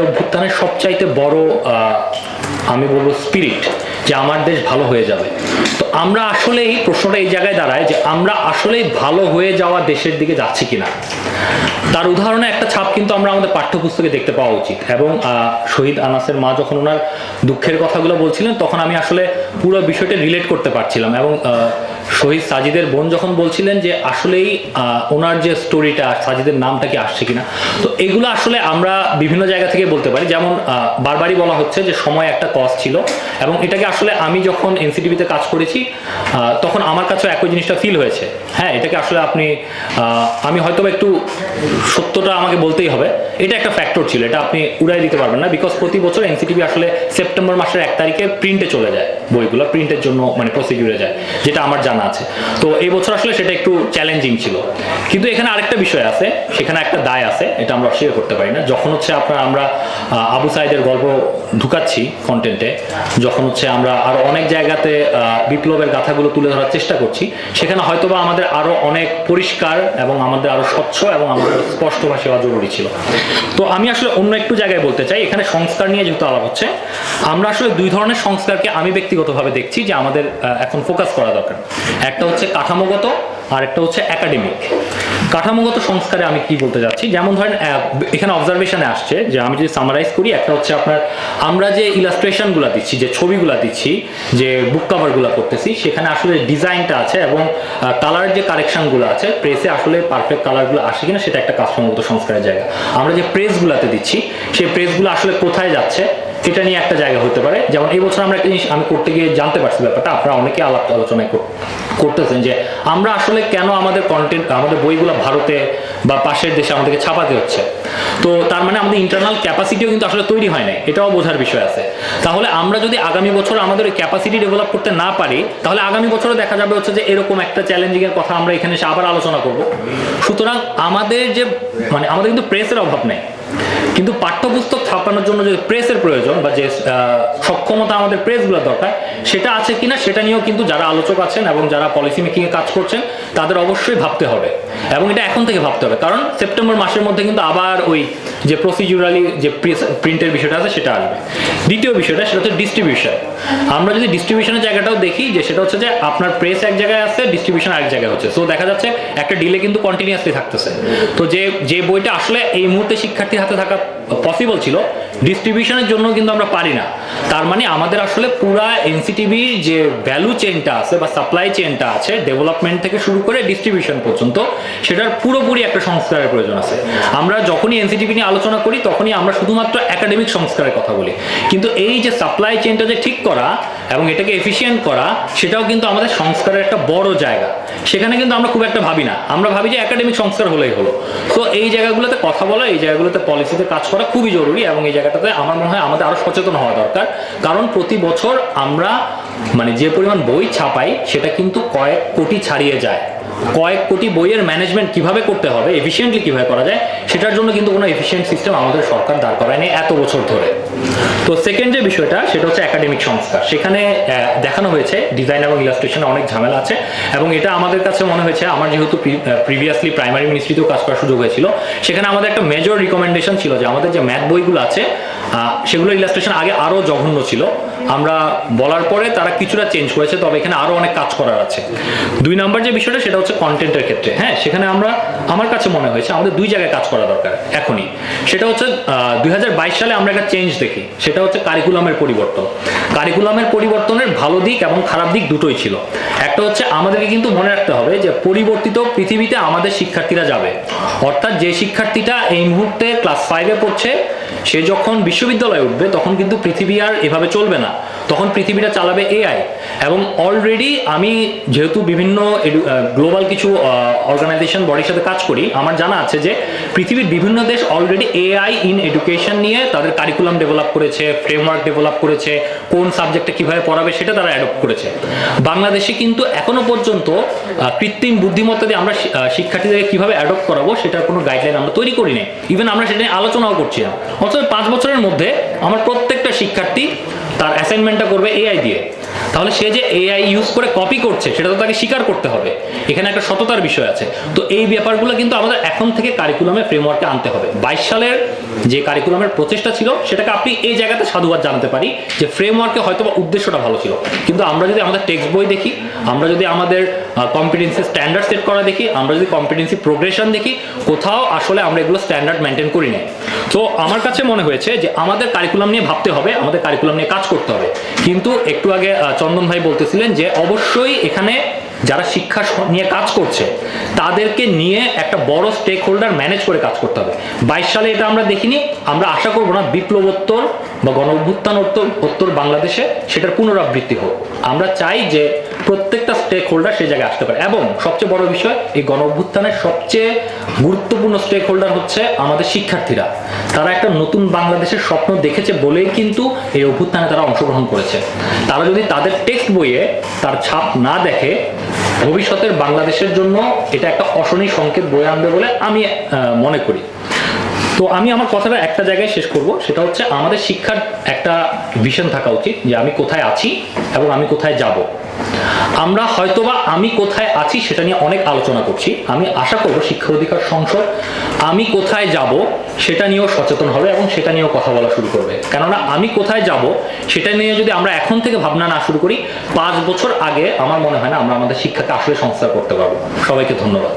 অভ্যুত্থানের সবচাইতে বড় আমি বলব স্পিরিট যে আমার দেশ ভালো হয়ে যাবে। তো আমরা আসলেই, প্রশ্নটা এই জায়গায় দাঁড়ায় যে আমরা আসলেই ভালো হয়ে যাওয়া দেশের দিকে যাচ্ছি কিনা। তার উদাহরণে একটা ছাপ কিন্তু আমরা আমাদের পাঠ্যপুস্তকে দেখতে পাওয়া উচিত। এবং শহীদ আনাসের মা যখন ওনার দুঃখের কথাগুলো বলছিলেন, তখন আমি আসলে পুরো বিষয়টা রিলেট করতে পারছিলাম। এবং শহীদ সাজিদের বোন যখন বলছিলেন যে আসলেই ওনার যে স্টোরিটা সাজিদের নামটা কি আসছে কিনা, তো এগুলো আসলে আমরা বিভিন্ন জায়গা থেকে বলতে পারি। যেমন বারবারই বলা হচ্ছে যে সময় একটা কজ ছিল এবং এটাকে আসলে আমি যখন এনসিটিভিতে কাজ করেছি তখন আমার কাছেও একই জিনিসটা ফিল হয়েছে। হ্যাঁ এটাকে আসলে আপনি আমি হয়তো একটু সত্যটা আমাকে বলতেই হবে। এটা একটা ফ্যাক্টর ছিল, এটা আপনি উড়াই দিতে পারবেন না বিকজ প্রতি বছর এনসিটিভি আসলে সেপ্টেম্বর মাসের এক তারিখে প্রিন্টে চলে যায় বইগুলো প্রিন্টের জন্য মানে প্রসিডিউরে যায়, যেটা আমার জানা আছে। তো এই বছর আসলে সেটা একটু চ্যালেঞ্জিং ছিল। কিন্তু এখানে আরেকটা বিষয় আছে, সেখানে একটা দায় আছে, এটা আমরা অস্বীকার করতে পারি না। যখন হচ্ছে আপনার আমরা আবু সাইদের গল্প ঢুকাচ্ছি কন্টেন্টে যখন হচ্ছে আমরা আরও অনেক জায়গাতে বিপ্লবের গাথাগুলো তুলে ধরার চেষ্টা করছি, সেখানে হয়তোবা আমাদের আরও অনেক পরিষ্কার এবং আমাদের আরও স্বচ্ছ এবং আমাদের স্পষ্টভাষী হওয়া জরুরি ছিল। তো আমি আসলে অন্য একটু জায়গায় বলতে চাই, এখানে সংস্কার নিয়ে যেহেতু আলাপ হচ্ছে, আমরা আসলে দুই ধরনের সংস্কারকে আমি ব্যক্তিগতভাবে দেখছি যে আমাদের এখন ফোকাস করা দরকার। একটা হচ্ছে কাঠামোগত আর একটা হচ্ছে একাডেমিক কাঠামোগত সংস্কারে আমি কি বলতে যাচ্ছি? যেমন ধরেন এখানে অবজারভেশনে আসছে যে আমি যদি সামারাইজ করি, একটা হচ্ছে আপনার, আমরা যে ইলাস্ট্রেশনগুলো দিচ্ছি, যে ছবিগুলো দিচ্ছি, যে বুক কভারগুলো করতেছি, সেখানে আসলে ডিজাইনটা আছে এবং কালার যে কারেকশনগুলো আছে প্রেসে আসলে পারফেক্ট কালারগুলো আসে কিনা, সেটা একটা কাঠামোগত সংস্কারের জায়গা। আমরা যে প্রেসগুলোতে দিচ্ছি, সেই প্রেসগুলো আসলে কোথায় যাচ্ছে এটা নিয়ে একটা জায়গা হতে পারে। যেমন এই বছর আমরা একটা জিনিস আমি করতে গিয়ে জানতে পারছি ব্যাপারটা, আপনারা অনেকে আলাপ আলোচনায় কর- করতেছেন যে আমরা আসলে কেন আমাদের কন্টেন্ট আমাদের বইগুলো ভারতে বা পাশের দেশে আমাদেরকে ছাপাতে হচ্ছে। তো তার মানে আমাদের ইন্টারনাল ক্যাপাসিটিও কিন্তু আসলে তৈরি হয় নাই, এটাও বোঝার বিষয় আছে। তাহলে আমরা যদি আগামী বছর আমাদের ওই ক্যাপাসিটি ডেভেলপ করতে না পারি, তাহলে আগামী বছরও দেখা যাবে হচ্ছে যে এরকম একটা চ্যালেঞ্জিং এর কথা আমরা এখানে এসে আবার আলোচনা করব। সুতরাং আমাদের যে মানে আমাদের কিন্তু প্রেসের অভাব নেই। কিন্তু পাঠ্যপুস্তক ছাপানোর জন্য যে প্রেসের প্রয়োজন বা যে সক্ষমতা আমাদের প্রেসগুলো দরকার, সেটা আছে কিনা সেটা নিয়েও কিন্তু যারা আলোচক আছেন এবং যারা পলিসি মেকিংয়ে কাজ করছেন, তাদের অবশ্যই ভাবতে হবে। এবং এটা এখন থেকে ভাবতে হবে। কারণ সেপ্টেম্বর মাসের মধ্যে কিন্তু আবার ওই যে প্রসিডিউরালি যে প্রিন্টের বিষয়টা আছে সেটা আসবে। দ্বিতীয় বিষয়টা, সেটা হচ্ছে ডিস্ট্রিবিউশন আমরা যদি ডিস্ট্রিবিউশনের জায়গাটাও দেখি যে সেটা হচ্ছে যে আপনার প্রেস এক জায়গায় আছে ডিস্ট্রিবিউশন আরেক জায়গায় হচ্ছে। সো দেখা যাচ্ছে একটা ডিলে কিন্তু কন্টিনিউয়াসলি থাকতেছে। তো যে যে বইটা আসলে এই মুহূর্তে শিক্ষার্থীর হাতে থাকা পসিবল ছিল। ডিস্ট্রিবিউশনের জন্য কিন্তু আমরা পারি না। তার মানে আমাদের আসলে পুরা এনসিটিভির যে ভ্যালু চেনটা আছে বা সাপ্লাই চেনটা আছে ডেভেলপমেন্ট থেকে শুরু করে ডিস্ট্রিবিউশন পর্যন্ত, সেটার পুরোপুরি একটা সংস্কারের প্রয়োজন আছে। আমরা যখনই এনসিটিভি নিয়ে আলোচনা করি, তখনই আমরা শুধুমাত্র একাডেমিক সংস্কারের কথা বলি। কিন্তু এই যে সাপ্লাই চেনটা যে ঠিক করা এবং এটাকে এফিসিয়েন্ট করা, সেটাও কিন্তু আমাদের সংস্কারের একটা বড় জায়গা। সেখানে কিন্তু আমরা খুব একটা ভাবি না। আমরা ভাবি যে একাডেমিক সংস্কার হলেই হলো। তো এই জায়গাগুলোতে কথা বলা, এই জায়গাগুলোতে পলিসিতে কাজ করা খুবই জরুরি এবং এই জায়গাটাতে আমার মনে হয় আমাদের আরও সচেতন হওয়া দরকার। কারণ প্রতি বছর আমরা মানে যে পরিমাণ বই ছাপাই, সেটা কিন্তু কয়েক কোটি ছাড়িয়ে যায়। কয়েক কোটি বইয়ের ম্যানেজমেন্ট কীভাবে করতে হবে এফিসিয়েন্টলি কীভাবে করা যায়, সেটার জন্য কিন্তু কোনো এফিসিয়েন্ট সিস্টেম আমাদের সরকার দাঁড় করায়নি এত বছর ধরে। তো সেকেন্ড যে বিষয়টা, সেটা হচ্ছে একাডেমিক সংস্কার। সেখানে দেখানো হয়েছে ডিজাইন এবং ইলাস্ট্রেশনে অনেক ঝামেলা আছে এবং এটা আমাদের কাছে মনে হয়েছে, আমার যেহেতু প্রিভিয়াসলি প্রাইমারি মিনিস্ট্রিতেও কাজ করার সুযোগ হয়েছিল, সেখানে আমাদের একটা মেজর রিকমেন্ডেশন ছিল যে আমাদের যে ম্যাথ বইগুলো আছে সেগুলো ইলাস্ট্রেশন আগে আরও জঘন্য ছিল। আমরা বলার পরে তারা কিছুটা চেঞ্জ করেছে, তবে এখানে আরও অনেক কাজ করার আছে। দুই নাম্বার যে বিষয়টা, সেটা হচ্ছে কন্টেন্টের ক্ষেত্রে। হ্যাঁ সেখানে আমরা, আমার কাছে মনে হয়েছে আমাদের দুই জায়গায় কাজ করা দরকার, এখনই। সেটা হচ্ছে দুই হাজার বাইশ সালে আমরা একটা চেঞ্জ দেখি, সেটা হচ্ছে কারিকুলামের পরিবর্তন। কারিকুলামের পরিবর্তনের ভালো দিক এবং খারাপ দিক দুটোই ছিল। একটা হচ্ছে, আমাদেরকে কিন্তু মনে রাখতে হবে যে পরিবর্তিত পৃথিবীতে আমাদের শিক্ষার্থীরা যাবে। অর্থাৎ যে শিক্ষার্থীটা এই মুহূর্তে ক্লাস ফাইভে পড়ছে, সে যখন বিশ্ববিদ্যালয়ে উঠবে, তখন কিন্তু পৃথিবী আর এভাবে চলবে না। তখন পৃথিবীটা চালাবে এআই এবং অলরেডি আমি যেহেতু বিভিন্ন গ্লোবাল কিছু অর্গানাইজেশন বডির সাথে কাজ করি আমার জানা আছে যে পৃথিবীর বিভিন্ন দেশ অলরেডি এআই ইন এডুকেশন নিয়ে তাদের কারিকুলাম ডেভেলপ করেছে ফ্রেমওয়ার্ক ডেভেলপ করেছে কোন সাবজেক্টে কীভাবে পড়াবে সেটা তারা অ্যাডপ্ট করেছে। বাংলাদেশে কিন্তু এখনও পর্যন্ত কৃত্রিম বুদ্ধিমত্তা দিয়ে আমরা শি- আহ, শিক্ষার্থীদেরকে কীভাবে অ্যাডপ্ট করাবো সেটার কোনো গাইডলাইন আমরা তৈরি করি নাই। ইভেন আমরা সেটা নিয়ে আলোচনাও করছি না। অথচ পাঁচ বছরের মধ্যে আমার প্রত্যেকটা শিক্ষার্থী তার অ্যাসাইনমেন্টটা করবে এআই দিয়ে। তাহলে সে যে এআই ইউজ করে কপি করছে, সেটা তো তাকে স্বীকার করতে হবে। এখানে একটা সততার বিষয় আছে। তো এই ব্যাপারগুলো কিন্তু আমাদের এখন থেকে কারিকুলামে ফ্রেমওয়ার্কে আনতে হবে। বাইশ সালের যে কারিকুলামের প্রচেষ্টা ছিল, সেটাকে আপনি এই জায়গাতে সাধুবাদ জানাতে পারি যে ফ্রেমওয়ার্কে হয়তো বা উদ্দেশ্যটা ভালো ছিল। কিন্তু আমরা যদি আমাদের টেক্সট বই দেখি, আমরা যদি আমাদের কম্পিটেন্সি স্ট্যান্ডার্ড সেট করা দেখি, আমরা যদি কম্পিটেন্সি প্রোগ্রেশন দেখি, কোথাও আসলে আমরা এগুলো স্ট্যান্ডার্ড মেনটেন করি না তো আমার কাছে মনে হয়েছে যে আমাদের কারিকুলাম নিয়ে ভাবতে হবে, আমাদের কারিকুলাম নিয়ে কাজ করতে হবে। কিন্তু একটু আগে চন্দন ভাই বলতেছিলেন যে অবশ্যই এখানে যারা শিক্ষা নিয়ে কাজ করছে, তাদেরকে নিয়ে একটা বড় স্টেক হোল্ডার ম্যানেজ করে কাজ করতে হবে। বাইশ সালে এটা আমরা দেখিনি, আমরা আশা করব না বিপ্লবোত্তর বা গণ অভ্যুত্থান উত্তর উত্তর বাংলাদেশে সেটার পুনরাবৃত্তি হোক। আমরা চাই যে প্রত্যেকটা স্টেক হোল্ডার সেই জায়গায় আসতে পারে। এবং সবচেয়ে বড় বিষয়, এই গণ অভ্যুত্থানের সবচেয়ে গুরুত্বপূর্ণ স্টেক হোল্ডার হচ্ছে আমাদের শিক্ষার্থীরা। তারা একটা নতুন বাংলাদেশের স্বপ্ন দেখেছে বলেই কিন্তু এই অভ্যুত্থানে তারা অংশগ্রহণ করেছে। তারা যদি তাদের টেক্সট বইয়ে তার ছাপ না দেখে, ভবিষ্যতের বাংলাদেশের জন্য এটা একটা অশনি সংকেত বয়ে আনবে বলে আমি মনে করি। তো আমি আমার কথাটা একটা জায়গায় শেষ করব, সেটা হচ্ছে আমাদের শিক্ষার একটা ভিশন থাকা উচিত যে আমি কোথায় আছি এবং আমি কোথায় যাব। আমরা হয়তোবা আমি কোথায় আছি সেটা নিয়ে অনেক আলোচনা করছি। আমি আশা করব শিক্ষা অধিকার সংসদ আমি কোথায় যাব সেটা নিয়েও সচেতন হবে এবং সেটা নিয়েও কথা বলা শুরু করবে। কেননা আমি কোথায় যাব সেটা নিয়ে যদি আমরা এখন থেকে ভাবনা না শুরু করি, পাঁচ বছর আগে আমার মনে হয় না আমরা আমাদের শিক্ষাকে আসলে সংস্কার করতে পারব। সবাইকে ধন্যবাদ।